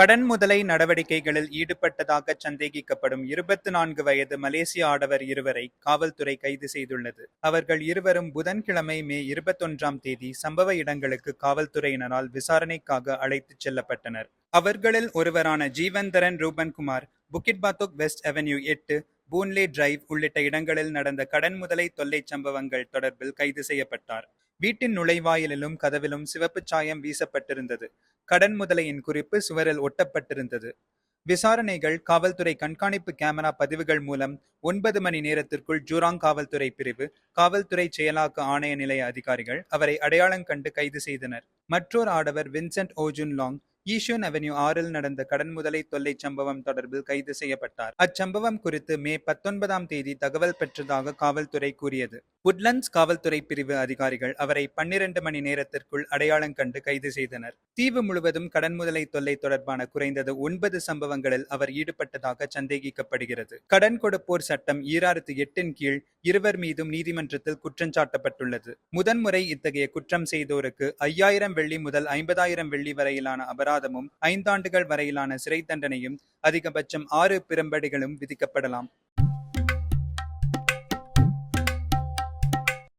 கடன் முதலை நடவடிக்கைகளில் ஈடுபட்டதாக சந்தேகிக்கப்படும் இருபத்தி நான்கு வயது மலேசிய ஆடவர் இருவரை காவல்துறை கைது செய்துள்ளது. அவர்கள் இருவரும் புதன்கிழமை மே இருபத்தொன்றாம் தேதி சம்பவ இடங்களுக்கு காவல்துறையினரால் விசாரணைக்காக அழைத்துச் செல்லப்பட்டனர். அவர்களில் ஒருவரான ஜீவந்தரன் ரூபன்குமார் புக்கிட் பாத்தோக் வெஸ்ட் அவென்யூ எட்டு பூன்லே டிரைவ் உள்ளிட்ட இடங்களில் நடந்த கடன் முதலை தொல்லை சம்பவங்கள் தொடர்பில் கைது செய்யப்பட்டார். வீட்டின் நுழைவாயிலிலும் கதவிலும் சிவப்பு சாயம் வீசப்பட்டிருந்தது. கடன் முதலையின் குறிப்பு சுவரில் ஒட்டப்பட்டிருந்தது. விசாரணைகள் காவல்துறை கண்காணிப்பு கேமரா பதிவுகள் மூலம் ஒன்பது மணி நேரத்திற்குள் ஜூராங் காவல்துறை பிரிவு காவல்துறை செயலாக்க ஆணைய நிலைய அதிகாரிகள் அவரை அடையாளம் கண்டு கைது செய்தனர். மற்றொரு ஆடவர் வின்சென்ட் ஓஜுன் லாங் ஈஷோன் அவென்யூ ஆறில் நடந்த கடன் முதலை தொல்லை சம்பவம் தொடர்பில் கைது செய்யப்பட்டார். அச்சம்பவம் குறித்து மே பத்தொன்பதாம் தேதி தகவல் பெற்றதாக காவல்துறை கூறியது. உட்லண்ட்ஸ் காவல்துறை பிரிவு அதிகாரிகள் அவரை பன்னிரண்டு மணி நேரத்திற்குள் அடையாளம் கண்டு கைது செய்தனர். தீவு முழுவதும் கடன் முதலை தொல்லை தொடர்பான குறைந்தது ஒன்பது சம்பவங்களில் அவர் ஈடுபட்டதாக சந்தேகிக்கப்படுகிறது. கடன் கொடுப்போர் சட்டம் ஈராயிரத்து எட்டின் கீழ் இருவர் மீதும் நீதிமன்றத்தில் குற்றஞ்சாட்டப்பட்டுள்ளது முதன்முறை இத்தகைய குற்றம் செய்தோருக்கு ஐயாயிரம் வெள்ளி முதல் ஐம்பதாயிரம் வெள்ளி வரையிலான அபராதமும் ஐந்தாண்டுகள் வரையிலான சிறை தண்டனையும் அதிகபட்சம் ஆறு பிரம்படிகளும் விதிக்கப்படலாம்.